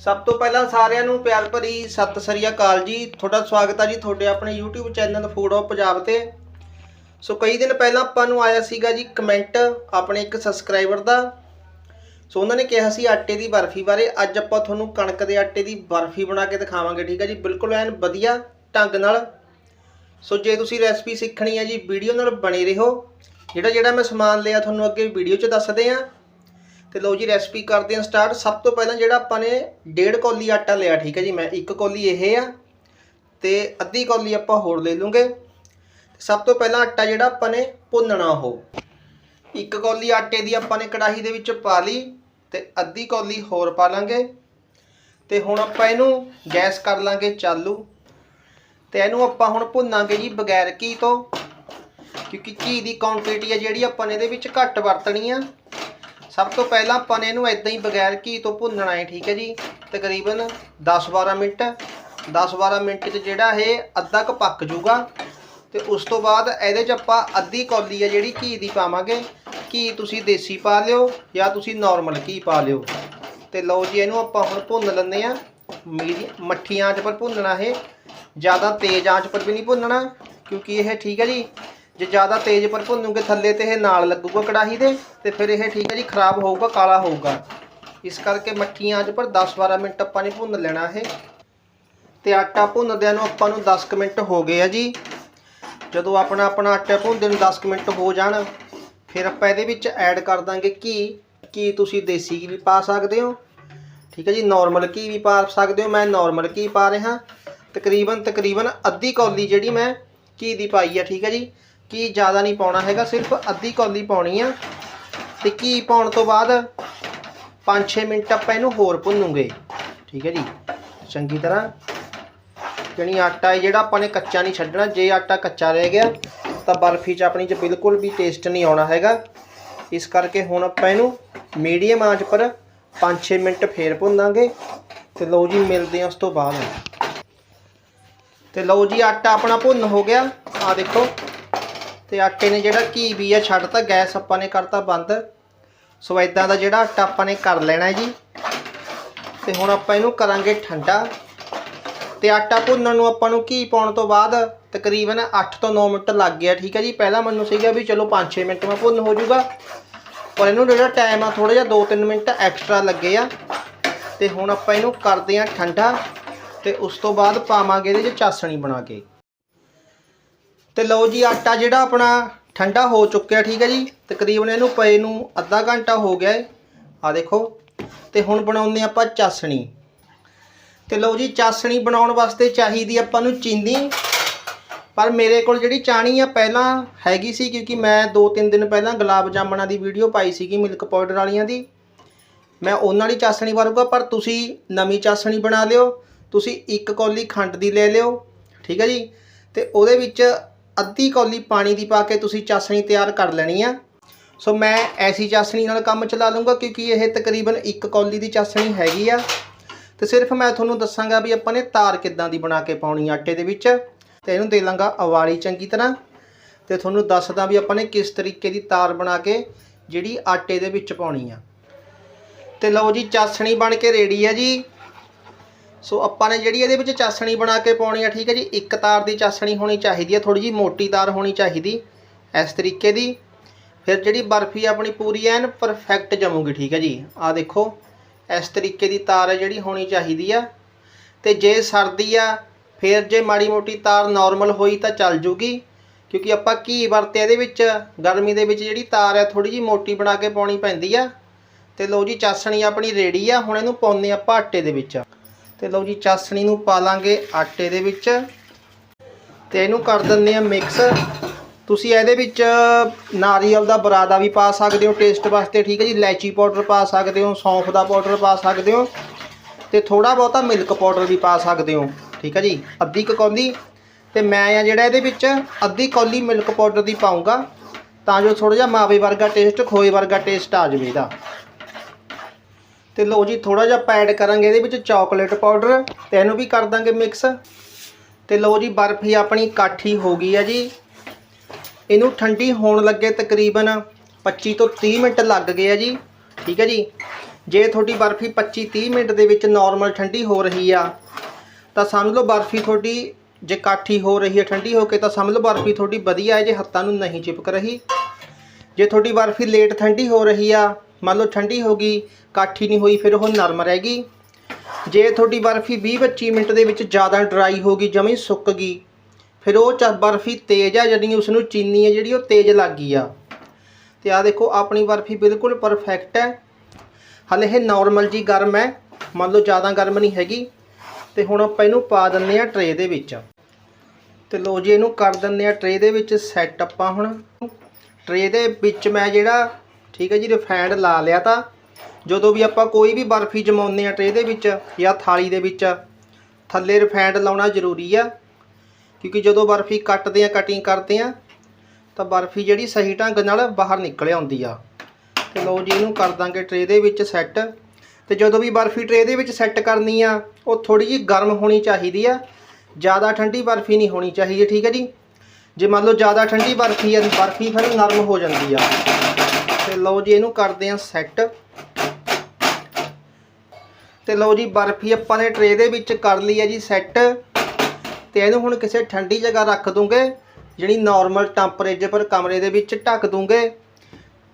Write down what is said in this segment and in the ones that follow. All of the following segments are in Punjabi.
ਸਭ ਤੋਂ ਪਹਿਲਾਂ ਸਾਰਿਆਂ ਨੂੰ ਪਿਆਰ ਭਰੀ ਸਤਿ ਸ੍ਰੀ ਅਕਾਲ ਜੀ। ਤੁਹਾਡਾ ਸਵਾਗਤ ਹੈ ਜੀ ਤੁਹਾਡੇ ਆਪਣੇ YouTube channel food of Punjab ਤੇ। ਸੋ ਕਈ ਦਿਨ ਪਹਿਲਾਂ ਆਪਾਂ ਨੂੰ ਆਇਆ ਸੀਗਾ ਜੀ ਕਮੈਂਟ ਆਪਣੇ ਇੱਕ ਸਬਸਕ੍ਰਾਈਬਰ ਦਾ। ਸੋ ਉਹਨਾਂ ਨੇ ਕਿਹਾ ਸੀ ਆਟੇ ਦੀ ਬਰਫੀ ਬਾਰੇ। ਅੱਜ ਆਪਾਂ ਤੁਹਾਨੂੰ ਕਣਕ ਦੇ ਆਟੇ ਦੀ ਬਰਫੀ ਬਣਾ ਕੇ ਦਿਖਾਵਾਂਗੇ, ਠੀਕ ਹੈ ਜੀ। ਬਿਲਕੁਲ ਐਨ ਵਧੀਆ ਢੰਗ ਨਾਲ। ਸੋ ਜੇ ਤੁਸੀਂ ਰੈਸਪੀ ਸਿੱਖਣੀ ਹੈ ਜੀ, ਵੀਡੀਓ ਨਾਲ ਬਣੇ ਰਹੋ। ਜਿਹੜਾ ਜਿਹੜਾ ਮੈਂ ਸਮਾਨ ਲਿਆ, ਤੁਹਾਨੂੰ ਅੱਗੇ ਵੀਡੀਓ 'ਚ ਦੱਸਦੇ ਆ। ਤੇ ਲਓ ਜੀ ਰੈਸਪੀ ਕਰਦੇ ਹਾਂ ਸਟਾਰਟ ਸਭ ਤੋਂ ਪਹਿਲਾਂ ਜਿਹੜਾ ਆਪਾਂ ਨੇ ਡੇਢ ਕੌਲੀ ਆਟਾ ਲਿਆ, ਠੀਕ ਹੈ ਜੀ, ਮੈਂ ਇੱਕ ਕੌਲੀ ਇਹ ਆ, ਤੇ ਅੱਧੀ ਕੌਲੀ ਆਪਾਂ ਹੋਰ ਲੈ ਲੂੰਗੇ ਸਭ ਤੋਂ ਪਹਿਲਾਂ ਆਟਾ ਜਿਹੜਾ ਆਪਾਂ ਨੇ ਭੁੰਨਣਾ ਉਹ। ਇੱਕ ਕੌਲੀ ਆਟੇ ਦੀ ਆਪਾਂ ਨੇ ਕੜਾਹੀ ਦੇ ਵਿੱਚ ਪਾ ਲਈ, ਤੇ ਅੱਧੀ ਕੌਲੀ ਹੋਰ ਪਾ ਲਾਂਗੇ। ਤੇ ਹੁਣ ਆਪਾਂ ਇਹਨੂੰ ਗੈਸ ਕਰ ਲਾਂਗੇ ਚਾਲੂ। ਤੇ ਇਹਨੂੰ ਆਪਾਂ ਹੁਣ ਭੁੰਨਾਂਗੇ ਜੀ ਬਗੈਰ ਘੀ ਤੋਂ, ਕਿਉਂਕਿ ਘੀ ਦੀ ਕੁਆਂਟੀਟੀ ਹੈ ਜਿਹੜੀ ਆਪਾਂ ਨੇ ਇਹਦੇ ਵਿੱਚ ਘੱਟ ਵਰਤਣੀ ਆ। ਸਭ ਤੋਂ ਪਹਿਲਾਂ ਆਪਾਂ ਨੇ ਇਹਨੂੰ ਇਦਾਂ ਹੀ ਬਗੈਰ ਘੀ ਤੋਂ ਭੁੰਨਣਾ ਹੈ, ਠੀਕ ਹੈ ਜੀ। ਤਕਰੀਬਨ 10-12 ਮਿੰਟ। 10-12 ਮਿੰਟ 'ਚ ਜਿਹੜਾ ਇਹ ਅੱਧਾ ਕੁ ਪੱਕ ਜਾਊਗਾ। ਤੇ ਉਸ ਤੋਂ ਬਾਅਦ ਇਹਦੇ 'ਚ ਆਪਾਂ ਅੱਧੀ ਕੌਲੀ ਹੈ ਜਿਹੜੀ ਘੀ ਦੀ ਪਾਵਾਂਗੇ। ਘੀ ਤੁਸੀਂ ਦੇਸੀ ਪਾ ਲਿਓ ਜਾਂ ਤੁਸੀਂ ਨਾਰਮਲ ਘੀ ਪਾ ਲਿਓ। ਤੇ ਲਓ ਜੀ, ਇਹਨੂੰ ਆਪਾਂ ਹੁਣ ਭੁੰਨ ਲੈਂਦੇ ਆ ਮੀਡੀ ਮੱਠੀ ਆਂਚ ਪਰ ਭੁੰਨਣਾ ਇਹ। ਜ਼ਿਆਦਾ ਤੇਜ਼ ਆਂਚ ਪਰ ਵੀ ਨਹੀਂ ਭੁੰਨਣਾ, ਕਿਉਂਕਿ ਇਹ ਠੀਕ ਹੈ ਜੀ। ਜੇ ਜ਼ਿਆਦਾ ਤੇਜ਼ ਪਰ ਭੁੰਨੂਗੇ ਥੱਲੇ ਤੇ ਇਹ ਨਾਲ ਲੱਗੂਗਾ ਕੜਾਹੀ ਦੇ, ਤੇ ਫਿਰ ਇਹ ਠੀਕ ਹੈ ਜੀ, ਖਰਾਬ ਹੋਊਗਾ, ਕਾਲਾ ਹੋਊਗਾ। ਇਸ ਕਰਕੇ ਮੱਠੀ ਆਂਚ ਪਰ 10-12 ਮਿੰਟ ਆਪਾਂ ਨੇ ਭੁੰਨ ਲੈਣਾ ਇਹ। ਤੇ ਆਟਾ ਭੁੰਨਦਿਆਂ ਨੂੰ ਆਪਾਂ ਨੂੰ 10 ਕੁ ਮਿੰਟ ਹੋ ਗਏ ਆ ਜੀ। ਜਦੋਂ ਆਪਣਾ ਆਪਣਾ ਆਟਾ ਭੁੰਨਦੇ ਨੂੰ 10 ਕੁ ਮਿੰਟ ਹੋ ਜਾਣ, ਫਿਰ ਆਪਾਂ ਇਹਦੇ ਵਿੱਚ ਐਡ ਕਰ ਦਾਂਗੇ ਘੀ। ਘੀ ਤੁਸੀਂ ਦੇਸੀ ਘੀ ਵੀ ਪਾ ਸਕਦੇ ਹੋ। ਠੀਕ ਹੈ ਜੀ ਨਾਰਮਲ ਘੀ ਵੀ ਪਾ ਸਕਦੇ ਹੋ। ਮੈਂ ਨਾਰਮਲ ਘੀ ਪਾ ਰਿਹਾ। ਤਕਰੀਬਨ ਤਕਰੀਬਨ ਅੱਧੀ ਕੌਲੀ ਜਿਹੜੀ ਮੈਂ ਘੀ ਦੀ ਪਾਈ ਆ, ਠੀਕ ਹੈ ਜੀ। ਘੀ ਜ਼ਿਆਦਾ ਨਹੀਂ ਪਾਉਣਾ ਹੈਗਾ, ਸਿਰਫ ਅੱਧੀ ਕੌਲੀ ਪਾਉਣੀ ਆ। ਤੇ ਘੀ ਪਾਉਣ ਤੋਂ ਬਾਅਦ 5-6 ਮਿੰਟ ਆਪਾਂ ਇਹਨੂੰ ਹੋਰ ਭੁੰਨੂਗੇ। ਠੀਕ ਹੈ ਜੀ। ਚੰਗੀ ਤਰ੍ਹਾਂ। ਜਣੀ ਆਟਾ ਹੈ ਜਿਹੜਾ ਆਪਾਂ ਨੇ ਕੱਚਾ ਨਹੀਂ ਛੱਡਣਾ, ਜੇ ਆਟਾ ਕੱਚਾ ਰਹਿ ਗਿਆ, ਤਾਂ ਬਰਫੀ ਚ ਆਪਣੀ ਚ ਬਿਲਕੁਲ ਵੀ ਟੇਸਟ ਨਹੀਂ ਆਉਣਾ ਹੈਗਾ। ਇਸ ਕਰਕੇ ਹੁਣ ਆਪਾਂ ਇਹਨੂੰ ਮੀਡੀਅਮ ਆਂਚ ਪਰ 5-6 ਮਿੰਟ ਫੇਰ ਭੁੰਨਾਂਗੇ। ਤੇ ਲਓ ਜੀ, ਮਿਲਦੇ ਹਾਂ ਉਸ ਤੋਂ ਬਾਅਦ। ਤੇ ਲਓ ਜੀ, ਆਟਾ ਆਪਣਾ ਭੁੰਨ ਹੋ ਗਿਆ। ਆ ਦੇਖੋ। ਤੇ ਆਟੇ ਨੇ ਜਿਹੜਾ ਘੀ ਵੀ ਆ ਛੱਡਤਾ, ਗੈਸ ਆਪਾਂ ਨੇ ਕਰਤਾ ਬੰਦ। ਸੋ ਇਦਾਂ ਦਾ ਜਿਹੜਾ ਆਟਾ ਆਪਾਂ ਨੇ ਕਰ ਲੈਣਾ ਜੀ। ਤੇ ਹੁਣ ਆਪਾਂ ਇਹਨੂੰ ਕਰਾਂਗੇ ਠੰਡਾ। ਤੇ ਆਟਾ ਭੁੰਨਣ ਨੂੰ ਆਪਾਂ ਨੂੰ ਘੀ ਪਾਉਣ ਤੋਂ ਬਾਅਦ ਤਕਰੀਬਨ 8 ਤੋਂ 9 ਮਿੰਟ ਲੱਗ ਗਿਆ, ਠੀਕ ਹੈ ਜੀ। ਪਹਿਲਾਂ ਮੈਨੂੰ ਸੀਗਾ ਵੀ ਚਲੋ 5-6 ਮਿੰਟ ਮੈਂ ਭੁੰਨ ਹੋ ਜਾਊਗਾ। ਪਰ ਇਹਨੂੰ ਜਿਹੜਾ ਟਾਈਮ ਆ ਥੋੜਾ ਜਿਹਾ 2-3 ਮਿੰਟ ਐਕਸਟਰਾ ਲੱਗੇ ਆ। ਤੇ ਹੁਣ ਆਪਾਂ ਇਹਨੂੰ ਕਰਦੇ ਆ ਠੰਡਾ। ਤੇ ਉਸ ਤੋਂ ਬਾਅਦ ਪਾਵਾਂਗੇ ਇਹਦੇ 'ਚ ਚਾਸਣੀ ਬਣਾ ਕੇ। ਤੇ ਲਓ ਜੀ ਆਟਾ ਜਿਹੜਾ ਆਪਣਾ ਠੰਡਾ ਹੋ ਚੁੱਕਿਆ, ਠੀਕ ਹੈ ਜੀ। ਤਕਰੀਬਨ ਇਹਨੂੰ ਪਏ ਨੂੰ ਅੱਧਾ ਘੰਟਾ ਹੋ ਗਿਆ ਹੈ ਆ ਦੇਖੋ, ਤੇ ਹੁਣ ਬਣਾਉਂਦੇ ਆਪਾਂ ਚਾਸਣੀ। ਤੇ ਲਓ ਜੀ, ਚਾਸਣੀ ਬਣਾਉਣ ਵਾਸਤੇ ਚਾਹੀਦੀ ਆਪਾਂ ਨੂੰ ਚੀਨੀ। ਪਰ ਮੇਰੇ ਕੋਲ ਜਿਹੜੀ ਚਾਣੀ ਆ, ਪਹਿਲਾਂ ਹੈਗੀ ਸੀ, ਕਿਉਂਕਿ ਮੈਂ 2-3 ਦਿਨ ਪਹਿਲਾਂ ਗੁਲਾਬ ਜਾਮਣਾ ਦੀ ਵੀਡੀਓ ਪਾਈ ਸੀਗੀ ਮਿਲਕ ਪਾਊਡਰ ਵਾਲੀਆਂ ਦੀ। ਮੈਂ ਉਹਨਾਂ ਦੀ ਚਾਸਣੀ ਵਰਗਾ, ਪਰ ਤੁਸੀਂ ਨਵੀਂ ਚਾਸਣੀ ਬਣਾ ਲਿਓ। ਤੁਸੀਂ ਇੱਕ ਕੌਲੀ ਖੰਡ ਦੀ ਲੈ ਲਿਓ, ਠੀਕ ਹੈ ਜੀ। ਤੇ ਉਹਦੇ ਵਿੱਚ ਅੱਧੀ ਕੌਲੀ ਪਾਣੀ ਦੀ ਪਾ ਕੇ ਤੁਸੀਂ ਚਾਸਣੀ ਤਿਆਰ ਕਰ ਲੈਣੀ ਆ। ਸੋ ਮੈਂ ਐਸੀ ਚਾਸਣੀ ਨਾਲ ਕੰਮ ਚਲਾ ਲੂੰਗਾ ਕਿਉਂਕਿ ਇਹ ਤਕਰੀਬਨ ਇੱਕ ਕੌਲੀ ਦੀ ਚਾਸਣੀ ਹੈਗੀ ਆ। ਤੇ ਸਿਰਫ ਮੈਂ ਤੁਹਾਨੂੰ ਦੱਸਾਂਗਾ ਵੀ ਆਪਾਂ ਨੇ ਤਾਰ ਕਿੱਦਾਂ ਦੀ ਬਣਾ ਕੇ ਪਾਉਣੀ ਆਟੇ ਦੇ ਵਿੱਚ। ਤੇ ਇਹਨੂੰ ਦੇ ਲਾਂਗਾ ਅਵਾਲੀ ਚੰਗੀ ਤਰ੍ਹਾਂ। ਤੇ ਤੁਹਾਨੂੰ ਦੱਸਦਾ ਵੀ ਆਪਾਂ ਨੇ ਕਿਸ ਤਰੀਕੇ ਦੀ ਤਾਰ ਬਣਾ ਕੇ ਜਿਹੜੀ ਆਟੇ ਦੇ ਵਿੱਚ ਪਾਉਣੀ ਆ। ਤੇ ਲਓ ਜੀ, ਚਾਸਣੀ ਬਣ ਕੇ ਰੈਡੀ ਆ ਜੀ। ਸੋ ਆਪਾਂ ਨੇ ਜਿਹੜੀ ਇਹਦੇ ਵਿੱਚ ਚਾਸਣੀ ਬਣਾ ਕੇ ਪਾਉਣੀ ਆ, ਠੀਕ ਹੈ ਜੀ, ਇੱਕ ਤਾਰ ਦੀ ਚਾਸਣੀ ਹੋਣੀ ਚਾਹੀਦੀ ਹੈ ਥੋੜੀ ਜੀ ਮੋਟੀ ਤਾਰ ਹੋਣੀ ਚਾਹੀਦੀ ਇਸ ਤਰੀਕੇ ਦੀ। ਫਿਰ ਜਿਹੜੀ ਬਰਫੀ ਆਪਣੀ ਪੂਰੀ ਐਨ ਪਰਫੈਕਟ ਜਮੂਗੀ, ਠੀਕ ਹੈ ਜੀ। ਆ ਦੇਖੋ, ਇਸ ਤਰੀਕੇ ਦੀ ਤਾਰ ਹੈ ਜਿਹੜੀ ਹੋਣੀ ਚਾਹੀਦੀ ਆ। ਤੇ ਜੇ ਸਰਦੀ ਆ, ਫਿਰ ਜੇ ਮਾੜੀ ਮੋਟੀ ਤਾਰ ਨਾਰਮਲ ਹੋਈ ਤਾਂ ਚੱਲ ਜੂਗੀ, ਕਿਉਂਕਿ ਆਪਾਂ ਘੀ ਵਰਤੇ ਇਹਦੇ ਵਿੱਚ, ਗਰਮੀ ਦੇ ਵਿੱਚ ਜਿਹੜੀ ਤਾਰ ਹੈ ਥੋੜੀ ਜੀ ਮੋਟੀ ਬਣਾ ਕੇ ਪਾਉਣੀ ਪੈਂਦੀ ਆ। ਤੇ ਲਓ ਜੀ, ਚਾਸਣੀ ਆਪਣੀ ਰੇੜੀ ਆ, ਹੁਣ ਇਹਨੂੰ ਪਾਉਂਦੇ ਆਪਾਂ ਆਟੇ ਦੇ ਵਿੱਚ। ਤੇ ਲਓ ਜੀ, ਚਾਸਣੀ ਨੂੰ ਪਾ ਲਾਂਗੇ ਆਟੇ ਦੇ ਵਿੱਚ। ਤੇ ਇਹਨੂੰ ਕਰ ਦਿੰਦੇ ਆ ਮਿਕਸ ਤੁਸੀਂ ਇਹਦੇ ਵਿੱਚ ਨਾਰੀਅਲ ਦਾ ਬਰਾਦਾ ਵੀ ਪਾ ਸਕਦੇ ਹੋ ਟੇਸਟ ਵਾਸਤੇ, ਠੀਕ ਹੈ ਜੀ? ਇਲਾਇਚੀ ਪਾਊਡਰ ਪਾ ਸਕਦੇ ਹੋ, ਸੌਂਫ ਦਾ ਪਾਊਡਰ ਪਾ ਸਕਦੇ ਹੋ, ਤੇ ਥੋੜਾ ਬਹੁਤਾ ਮਿਲਕ ਪਾਊਡਰ ਵੀ ਪਾ ਸਕਦੇ ਹੋ, ਠੀਕ ਹੈ ਜੀ? ਅੱਧੀ ਕੌਲੀ। ਤੇ ਮੈਂ ਆ ਜਿਹੜਾ ਇਹਦੇ ਵਿੱਚ ਅੱਧੀ ਕੌਲੀ ਮਿਲਕ ਪਾਊਡਰ ਦੀ ਪਾਉਂਗਾ ਤਾਂ ਜੋ ਥੋੜਾ ਜਿਹਾ ਮਾਵੇ ਵਰਗਾ ਟੇਸਟ ਖੋਏ ਵਰਗਾ ਟੇਸਟ ਆ ਜਾਵੇ ਇਹਦਾ। ਤੇ ਲਓ ਜੀ ਥੋੜਾ ਜਿਹਾ ਪੈਡ ਕਰਾਂਗੇ ਇਹਦੇ ਵਿੱਚ ਚਾਕਲੇਟ ਪਾਊਡਰ ਤੇ ਇਹਨੂੰ ਵੀ ਕਰ ਦਾਂਗੇ ਮਿਕਸ। ਤੇ ਲਓ ਜੀ, ਬਰਫੀ ਆਪਣੀ ਕਾਠੀ ਹੋ ਗਈ ਆ ਜੀ। ਇਹਨੂੰ ਠੰਡੀ ਹੋਣ ਲੱਗੇ ਤਕਰੀਬਨ 25 ਤੋਂ 30 ਮਿੰਟ ਲੱਗ ਗਏ ਆ ਜੀ। ਠੀਕ ਹੈ ਜੀ? ਜੇ ਤੁਹਾਡੀ ਬਰਫੀ 25 30 ਮਿੰਟ ਦੇ ਵਿੱਚ ਨਾਰਮਲ ਠੰਡੀ ਹੋ ਰਹੀ ਆ, ਤਾਂ ਸਮਝ ਲਓ ਬਰਫੀ ਤੁਹਾਡੀ ਜੇ ਕਾਠੀ ਹੋ ਰਹੀ ਹੈ, ਠੰਡੀ ਹੋ ਕੇ ਤਾਂ ਸਮਝ ਲਓ ਬਰਫੀ ਤੁਹਾਡੀ ਵਧੀਆ ਹੈ, ਜੇ ਹੱਥਾਂ ਨੂੰ ਨਹੀਂ ਚਿਪਕ ਰਹੀ। ਜੇ ਤੁਹਾਡੀ ਬਰਫੀ ਲੇਟ ਠੰਡੀ ਹੋ ਰਹੀ ਆ ਮੰਨ ਲਓ ਠੰਡੀ ਹੋ ਗਈ, ਕਾਠੀ ਨਹੀਂ ਹੋਈ, ਫਿਰ ਉਹ ਨਰਮ ਰਹਿ ਗਈ। ਜੇ ਤੁਹਾਡੀ ਬਰਫੀ 20 25 ਮਿੰਟ ਦੇ ਵਿੱਚ ਜ਼ਿਆਦਾ ਡਰਾਈ ਹੋ ਗਈ, ਜਮੀ ਸੁੱਕ ਗਈ, ਫਿਰ ਉਹ ਚ ਬਰਫੀ ਤੇਜ਼ ਆ ਜਾਨੀ ਉਸ ਨੂੰ ਚੀਨੀ ਹੈ ਜਿਹੜੀ, ਉਹ ਤੇਜ਼ ਲੱਗ ਗਈ ਆ। ਤੇ ਆ ਦੇਖੋ, ਆਪਣੀ ਬਰਫੀ ਬਿਲਕੁਲ ਪਰਫੈਕਟ ਹੈ। ਹਲੇ ਇਹ ਨਾਰਮਲ ਜੀ ਗਰਮ ਹੈ, ਮੰਨ ਲਓ ਜ਼ਿਆਦਾ ਗਰਮ ਨਹੀਂ ਹੈਗੀ। ਤੇ ਹੁਣ ਆਪਾਂ ਇਹਨੂੰ ਪਾ ਦਿੰਨੇ ਆ ਟਰੇ ਦੇ ਵਿੱਚ। ਤੇ ਲੋ ਜੀ, ਇਹਨੂੰ ਕਰ ਦਿੰਨੇ ਆ ਟਰੇ ਦੇ ਵਿੱਚ ਸੈੱਟ ਆਪਾਂ ਹੁਣ। ਟਰੇ ਦੇ ਵਿੱਚ ਮੈਂ ਜਿਹੜਾ ਠੀਕ ਹੈ ਜੀ ਰਿਫਾਈਂਡ ਲਾ ਲਿਆ ਤਾਂ। ਜਦੋਂ ਵੀ ਆਪਾਂ ਕੋਈ ਵੀ ਬਰਫੀ ਜਮਾਉਂਦੇ ਆ ਟਰੇ ਦੇ ਵਿੱਚ ਜਾਂ ਥਾਲੀ ਦੇ ਵਿੱਚ, ਥੱਲੇ ਰਿਫਾਈਂਡ ਲਾਉਣਾ ਜ਼ਰੂਰੀ ਆ। ਕਿਉਂਕਿ ਜਦੋਂ ਬਰਫੀ ਕੱਟਦੇ ਆ ਕਟਿੰਗ ਕਰਦੇ ਆ ਤਾਂ ਬਰਫੀ ਜਿਹੜੀ ਸਹੀ ਢੰਗ ਨਾਲ ਬਾਹਰ ਨਿਕਲ ਆਉਂਦੀ ਆ। ਤੇ ਲੋ ਜੀ, ਇਹਨੂੰ ਕਰ ਦਾਂਗੇ ਟਰੇ ਦੇ ਵਿੱਚ ਸੈੱਟ ਤੇ ਜਦੋਂ ਵੀ ਬਰਫੀ ਟਰੇ ਦੇ ਵਿੱਚ ਸੈੱਟ ਕਰਨੀ ਆ, ਉਹ ਥੋੜੀ ਜਿਹੀ ਗਰਮ ਹੋਣੀ ਚਾਹੀਦੀ ਆ। ਜ਼ਿਆਦਾ ਠੰਡੀ ਬਰਫੀ ਨਹੀਂ ਹੋਣੀ ਚਾਹੀਦੀ, ਠੀਕ ਹੈ ਜੀ? ਜੇ ਮੰਨ ਲਓ ਜ਼ਿਆਦਾ ਠੰਡੀ ਬਰਫੀ ਆ, ਬਰਫੀ ਫਿਰ ਨਰਮ ਹੋ ਜਾਂਦੀ ਆ। ਤੇ ਲਓ ਜੀ, ਇਹਨੂੰ ਕਰਦੇ ਆ ਸੈੱਟ ਤੇ ਲਓ ਜੀ, ਬਰਫੀ ਆਪਾਂ ਨੇ ਟਰੇ ਦੇ ਵਿੱਚ ਕਰ ਲਈ ਹੈ ਜੀ ਸੈੱਟ ਤੇ ਇਹਨੂੰ ਹੁਣ ਕਿਸੇ ਠੰਡੀ ਜਗ੍ਹਾ ਰੱਖ ਦੂੰਗੇ, ਜਿਹੜੀ ਨਾਰਮਲ ਟੈਂਪਰੇਚਰ ਪਰ ਕਮਰੇ ਦੇ ਵਿੱਚ ਢੱਕ ਦੂੰਗੇ।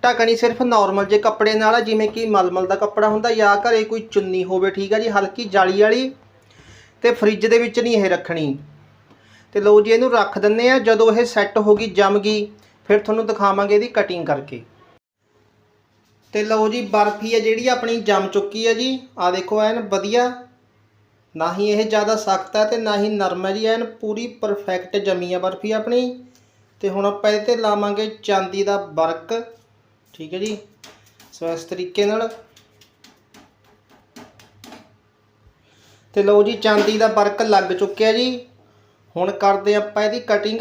ਢੱਕਣੀ ਸਿਰਫ ਨਾਰਮਲ ਜੇ ਕੱਪੜੇ ਨਾਲ ਜਿਵੇਂ ਕਿ ਮਲਮਲ ਦਾ ਕੱਪੜਾ ਹੁੰਦਾ, ਜਾਂ ਘਰੇ ਕੋਈ ਚੁੰਨੀ ਹੋਵੇ, ਠੀਕ ਆ ਜੀ, ਹਲਕੀ ਜਾਲੀ ਵਾਲੀ। ਤੇ ਫ੍ਰਿਜ ਦੇ ਵਿੱਚ ਨਹੀਂ ਇਹ ਰੱਖਣੀ। ਤੇ ਲਓ ਜੀ, ਇਹਨੂੰ ਰੱਖ ਦਿੰਨੇ ਆ ਜਦੋਂ ਇਹ ਸੈੱਟ ਹੋ ਗਈ, ਜੰਮ ਗਈ, ਫਿਰ ਤੁਹਾਨੂੰ ਦਿਖਾਵਾਂਗੇ ਇਹਦੀ ਕਟਿੰਗ ਕਰਕੇ। ਤੇ ਲਓ ਜੀ, ਬਰਫੀ ਹੈ ਜਿਹੜੀ ਆਪਣੀ, ਜੰਮ ਚੁੱਕੀ ਹੈ ਜੀ। ਆ ਦੇਖੋ, ਐਨ ਵਧੀਆ। ਨਾ ਹੀ ਇਹ ਜ਼ਿਆਦਾ ਸਖਤ ਹੈ ਤੇ ਨਾ ਹੀ ਨਰਮ ਹੈ ਜੀ, ਐਨ ਪੂਰੀ ਪਰਫੈਕਟ ਜੰਮੀ ਹੈ ਬਰਫੀ ਆਪਣੀ। ਤੇ ਹੁਣ ਆਪਾਂ ਇਹ ਤੇ ਲਾਵਾਂਗੇ ਚਾਂਦੀ ਦਾ ਵਰਕ। ਠੀਕ ਹੈ ਜੀ, ਸੋ ਇਸ ਤਰੀਕੇ ਨਾਲ। ਤੇ ਲਓ ਜੀ, ਚਾਂਦੀ ਦਾ ਵਰਕ ਲੱਗ ਚੁੱਕਿਆ ਜੀ। ਹੁਣ ਕਰਦੇ ਆਪਾਂ ਇਹਦੀ ਕਟਿੰਗ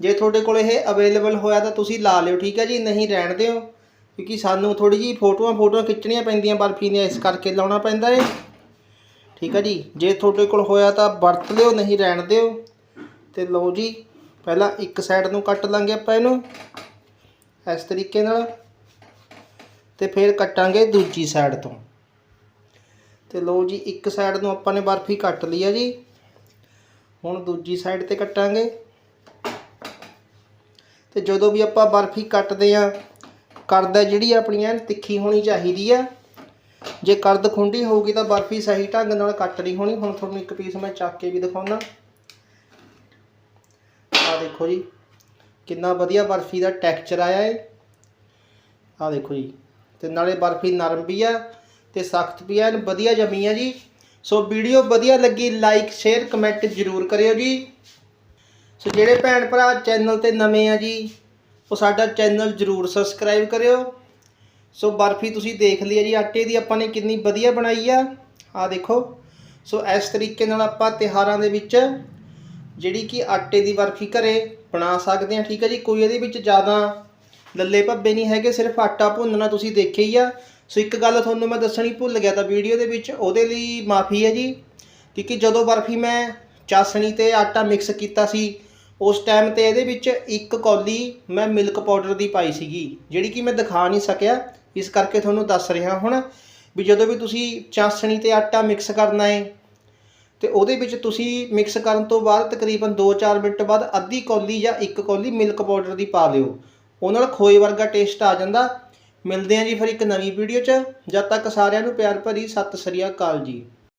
ਜੇ ਤੁਹਾਡੇ ਕੋਲ ਇਹ ਅਵੇਲੇਬਲ ਹੋਇਆ ਤਾਂ ਤੁਸੀਂ ਲਾ ਲਿਓ, ਠੀਕ ਹੈ ਜੀ। ਨਹੀਂ ਰਹਿਣ ਦਿਓ। ਕਿਉਂਕਿ ਸਾਨੂੰ ਥੋੜੀ ਜੀ ਫੋਟੋਆਂ ਫੋਟੋਆਂ ਖਿੱਚਣੀਆਂ ਪੈਂਦੀਆਂ ਬਰਫੀ ਦੀਆਂ, ਇਸ ਕਰਕੇ ਲਾਉਣਾ ਪੈਂਦਾ ਏ। ਠੀਕ ਹੈ ਜੀ? ਜੇ ਤੁਹਾਡੇ ਕੋਲ ਹੋਇਆ ਤਾਂ ਵਰਤ ਲਿਓ, ਨਹੀਂ ਰਹਿਣ ਦਿਓ। ਤੇ ਲਓ ਜੀ, ਪਹਿਲਾਂ ਇੱਕ ਸਾਈਡ ਨੂੰ ਕੱਟ ਲਾਂਗੇ ਆਪਾਂ ਇਹਨੂੰ, ਇਸ ਤਰੀਕੇ ਨਾਲ। ਤੇ ਫਿਰ ਕੱਟਾਂਗੇ ਦੂਜੀ ਸਾਈਡ ਤੋਂ। ਤੇ ਲਓ ਜੀ, ਇੱਕ ਸਾਈਡ ਨੂੰ ਆਪਾਂ ਨੇ ਬਰਫੀ ਕੱਟ ਲਈ ਆ ਜੀ। ਹੁਣ ਦੂਜੀ ਸਾਈਡ ਤੇ ਕੱਟਾਂਗੇ। ਤੇ ਜਦੋਂ ਵੀ ਆਪਾਂ ਬਰਫੀ ਕੱਟਦੇ ਆ ਕਰਦਾ ਜਿਹੜੀ ਆਪਣੀ ਐਨ ਤਿੱਖੀ ਹੋਣੀ ਚਾਹੀਦੀ ਆ। ਜੇ ਕਰਦ ਖੁੰਡੀ ਹੋਊਗੀ ਤਾਂ ਬਰਫੀ ਸਹੀ ਢੰਗ ਨਾਲ ਕੱਟ ਨਹੀਂ ਹੋਣੀ। ਹੁਣ ਤੁਹਾਨੂੰ ਇੱਕ ਪੀਸ ਮੈਂ ਚੱਕ ਕੇ ਵੀ ਦਿਖਾਉਣਾ ਆ ਦੇਖੋ ਜੀ, ਕਿੰਨਾ ਵਧੀਆ ਬਰਫੀ ਦਾ ਟੈਕਸਚਰ ਆਇਆ ਏ। ਆ ਦੇਖੋ ਜੀ, ਤੇ ਨਾਲੇ ਬਰਫੀ ਨਰਮ ਵੀ ਆ ਤੇ ਸਖਤ ਵੀ ਆ ਵਧੀਆ ਜਮੀ ਆ ਜੀ। ਸੋ ਵੀਡੀਓ ਵਧੀਆ ਲੱਗੀ ਲਾਈਕ ਸ਼ੇਅਰ ਕਮੈਂਟ ਜ਼ਰੂਰ ਕਰਿਓ ਜੀ। ਸੋ ਜਿਹੜੇ ਭੈਣ ਭਰਾ ਚੈਨਲ ਤੇ ਨਵੇਂ ਆ ਜੀ ਉਹ ਸਾਡਾ ਚੈਨਲ ਜ਼ਰੂਰ ਸਬਸਕ੍ਰਾਈਬ ਕਰਿਓ। ਸੋ ਬਰਫੀ ਤੁਸੀਂ ਦੇਖ ਲਈ ਜੀ, ਆਟੇ ਦੀ ਆਪਾਂ ਨੇ ਕਿੰਨੀ ਵਧੀਆ ਬਣਾਈ ਆ। ਆ ਦੇਖੋ। ਸੋ ਇਸ ਤਰੀਕੇ ਨਾਲ ਆਪਾਂ ਤਿਹਾਰਾਂ ਦੇ ਵਿੱਚ ਜਿਹੜੀ ਕਿ ਆਟੇ ਦੀ ਬਰਫੀ ਘਰੇ ਬਣਾ ਸਕਦੇ ਆ ਠੀਕ ਹੈ ਜੀ। ਕੋਈ ਇਹਦੇ ਵਿੱਚ ਜ਼ਿਆਦਾ ਲੱਲੇ ਭੱਬੇ ਨਹੀਂ ਹੈਗੇ, ਸਿਰਫ ਆਟਾ ਭੁੰਨਣਾ ਤੁਸੀਂ ਦੇਖਿਆ ਹੀ ਆ। ਸੋ ਇੱਕ ਗੱਲ ਤੁਹਾਨੂੰ ਮੈਂ ਦੱਸਣੀ ਭੁੱਲ ਗਿਆ ਤਾਂ ਵੀਡੀਓ ਦੇ ਵਿੱਚ, ਉਹਦੇ ਲਈ ਮਾਫੀ ਹੈ ਜੀ, ਕਿਉਂਕਿ ਜਦੋਂ ਬਰਫੀ ਮੈਂ ਚਾਸਣੀ ਤੇ ਆਟਾ ਮਿਕਸ ਕੀਤਾ ਸੀ ਉਸ ਟਾਈਮ ਤੇ ਇਹਦੇ ਵਿੱਚ ਇੱਕ ਕੌਲੀ ਮੈਂ ਮਿਲਕ ਪਾਊਡਰ ਦੀ ਪਾਈ ਸੀਗੀ, ਜਿਹੜੀ ਕਿ ਮੈਂ ਦਿਖਾ ਨਹੀਂ ਸਕਿਆ। ਇਸ ਕਰਕੇ ਤੁਹਾਨੂੰ ਦੱਸ ਰਿਹਾ ਹੁਣ ਵੀ ਜਦੋਂ ਵੀ ਤੁਸੀਂ ਚਾਸਣੀ ਤੇ ਆਟਾ ਮਿਕਸ ਕਰਨਾ ਹੈ ਤੇ ਉਹਦੇ ਵਿੱਚ ਤੁਸੀਂ ਮਿਕਸ ਕਰਨ ਤੋਂ ਬਾਅਦ ਤਕਰੀਬਨ 2-4 ਮਿੰਟ ਬਾਅਦ ਅੱਧੀ ਕੌਲੀ ਜਾਂ ਇੱਕ ਕੌਲੀ ਮਿਲਕ ਪਾਊਡਰ ਦੀ ਪਾ ਲਿਓ। ਉਹ ਨਾਲ ਖੋਏ ਵਰਗਾ ਟੇਸਟ ਆ ਜਾਂਦਾ। ਮਿਲਦੇ ਆਂ ਜੀ ਫਿਰ ਇੱਕ ਨਵੀਂ ਵੀਡੀਓ 'ਚ। ਜਦ ਤੱਕ ਸਾਰਿਆਂ ਨੂੰ ਪਿਆਰ ਭਰੀ ਸਤਿ ਸ੍ਰੀ ਅਕਾਲ ਜੀ।